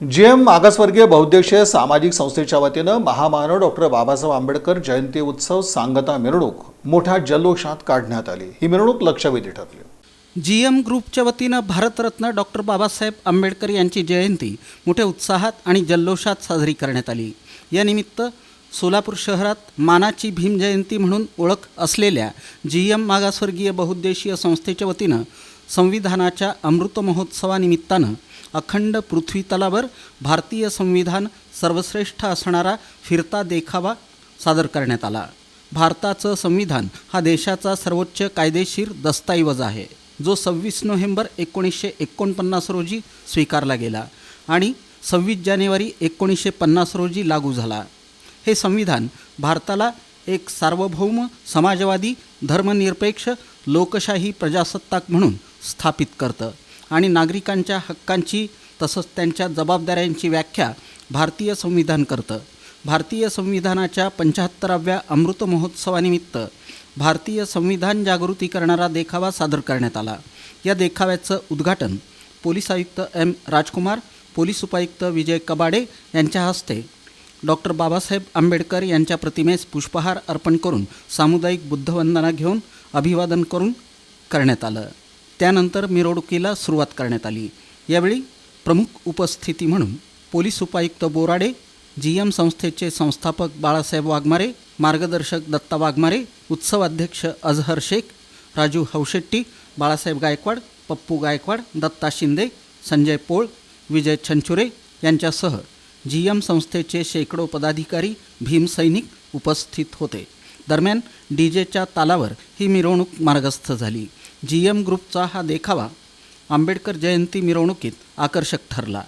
G M मागासवर्गीय बहुद्देशीय सामाजिक संस्थेच्या वतीनं महामानव डॉक्टर बाबासाहेब आंबेडकर जयंती उत्सव सांगता मिरवणूक मोठ्या जल्लोषात काढण्यात आली. ही मिरवणूक लक्षवेधी ठरली. जी एम ग्रुपच्या वतीनं भारतरत्न डॉक्टर बाबासाहेब आंबेडकर यांची जयंती मोठ्या उत्साहात आणि जल्लोषात साजरी करण्यात आली. यानिमित्त सोलापूर शहरात मानाची भीम जयंती म्हणून ओळख असलेल्या जी एम मागासवर्गीय बहुद्देशीय संस्थेच्या वतीनं संविधानाच्या अमृत महोत्सवानिमित्तानं अखंड पृथ्वी तलावर भारतीय संविधान सर्वश्रेष्ठ असणारा फिरता देखावा सादर करण्यात आला. भारताचं संविधान हा देशाचा सर्वोच्च कायदेशीर दस्तऐवज आहे जो सव्वीस नोव्हेंबर एकोणीसशे एकोणपन्नास रोजी स्वीकारला गेला आणि सव्वीस जानेवारी एकोणीसशे पन्नास रोजी लागू झाला. हे संविधान भारताला एक सार्वभौम समाजवादी धर्मनिरपेक्ष लोकशाही प्रजासत्ताक म्हणून स्थापित करतं. आणि नागरिकांच्या हक्कांची तसंच त्यांच्या जबाबदाऱ्यांची व्याख्या भारतीय संविधान करतं. भारतीय संविधानाच्या पंच्याहत्तराव्या अमृत महोत्सवानिमित्त भारतीय संविधान जागृती करणारा देखावा सादर करण्यात आला. या देखाव्याचं उद्घाटन पोलीस आयुक्त एम राजकुमार पोलीस उपायुक्त विजय कबाडे यांच्या हस्ते डॉक्टर बाबासाहेब आंबेडकर यांच्या प्रतिमेस पुष्पहार अर्पण करून सामुदायिक बुद्धवंदना घेऊन अभिवादन करून करण्यात आलं. त्यानंतर मिरवणुकीला सुरुवात करण्यात आली. यावेळी प्रमुख उपस्थिती म्हणून पोलीस उपायुक्त बोराडे जी एम संस्थेचे संस्थापक बाळासाहेब वाघमारे मार्गदर्शक दत्ता वाघमारे उत्सवाध्यक्ष अजहर शेख राजू हौशेट्टी बाळासाहेब गायकवाड पप्पू गायकवाड दत्ता शिंदे संजय पोळ विजय छंचुरे यांच्यासह जी एम संस्थेचे शेकडो पदाधिकारी भीमसैनिक उपस्थित होते. दरम्यान डी जेच्या तालावर ही मिरवणूक मार्गस्थ झाली. जी एम ग्रुपचा हा देखावा आंबेडकर जयंती मिरवणुकीत आकर्षक ठरला.